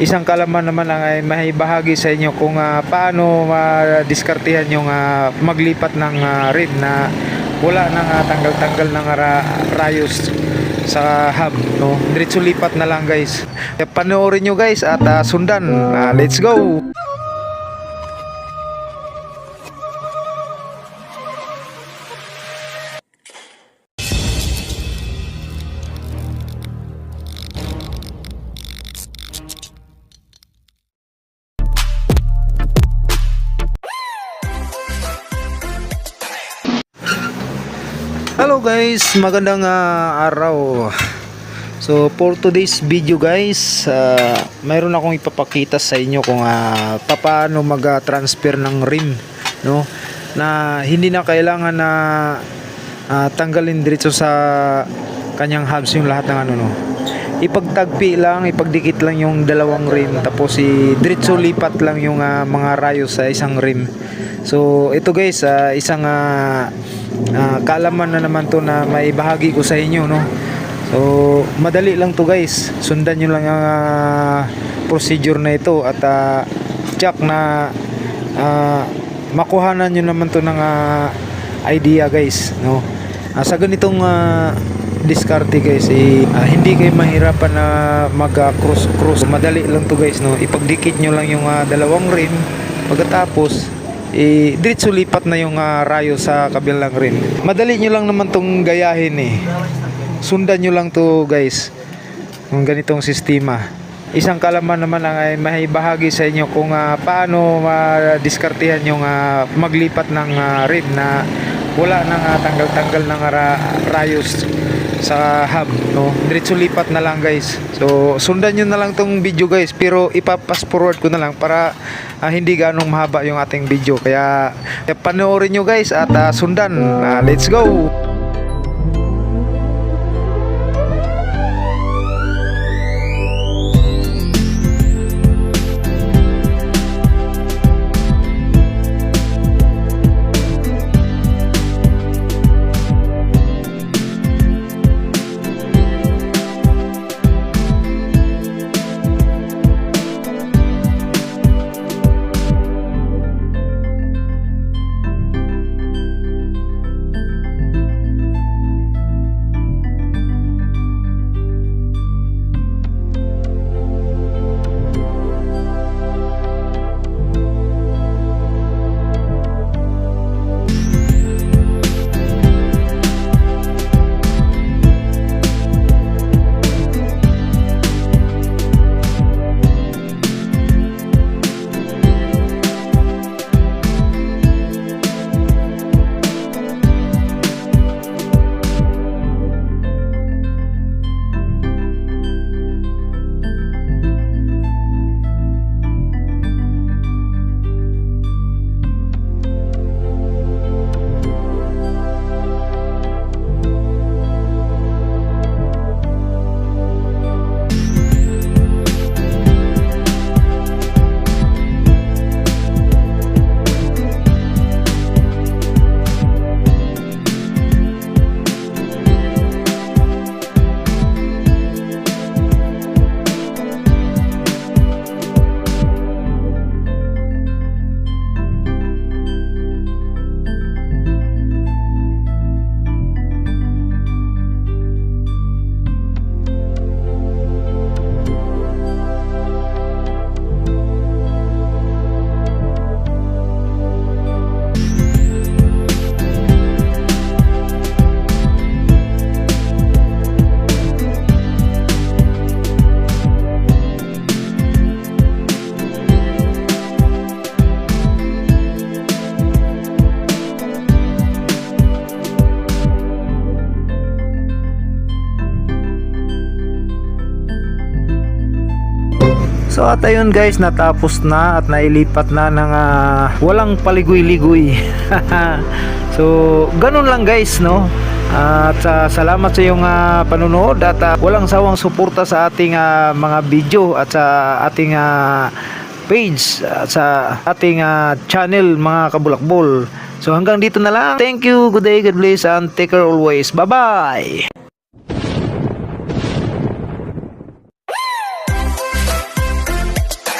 Isang kalaman naman ang ay may bahagi sa inyo kung ah, paano madiskartehan yung ah, maglipat ng ah, rim na wala nang ah, tanggal-tanggal ng ra- rayos sa hub no? Diretso lipat na lang guys. Panoorin nyo guys at ah, sundan. Ah, let's go Hello guys, magandang ah, araw. So for today's video guys, ah, mayroon akong ipapakita sa inyo kung uh, paano mag-transfer ng rim, no? Na hindi na kailangan na ah, tanggalin diretso sa kanyang hubs yung lahat ng ano no. Ipagtagpi lang, ipagdikit lang yung dalawang rim tapos si diretso lipat lang yung ah, mga rayos sa isang rim. So ito guys, ah, isang ah, Ah, kaalaman na naman to na may bahagi ko sa inyo no? So madali lang to guys. Sundan nyo lang ang ah, procedure na ito at uh, check na ah, makuhanan nyo naman to ng ah, idea guys no? Ah, sa ganitong ah, diskarte guys eh, ah, hindi kayo mahirapan na mag ah, cross cross madali lang to guys no? Ipagdikit nyo lang yung ah, dalawang rim. Pagkatapos eh, diretso lipat na yung ah, rayo sa kabilang rim. Madali nyo lang naman tong gayahin eh. Sundan nyo lang to guys. Yung ganitong sistema. Isang kalaman naman ang ay may bahagi sa inyo kung ah, paano madiskartehan yung ah, maglipat ng ah, rim na wala nang ah, tanggal-tanggal ng ra- rayos sa hub no? Diretso lipat na lang guys. So sundan nyo na lang tong video guys. Pero ipapas forward ko na lang para ah, hindi ganong mahaba yung ating video. Kaya, kaya panoorin nyo guys at ah, sundan. Ah, let's go So at ayun guys, natapos na at nailipat na ng ah, walang paligoy-ligoy. so ganun lang guys no. At ah, salamat sa iyong ah, panonood at ah, walang sawang suporta sa ating ah, mga video at sa ating ah, page at sa ating ah, channel mga kabulakbol. So hanggang dito na lang. Thank you, good day, God bless and take care always. Bye-bye.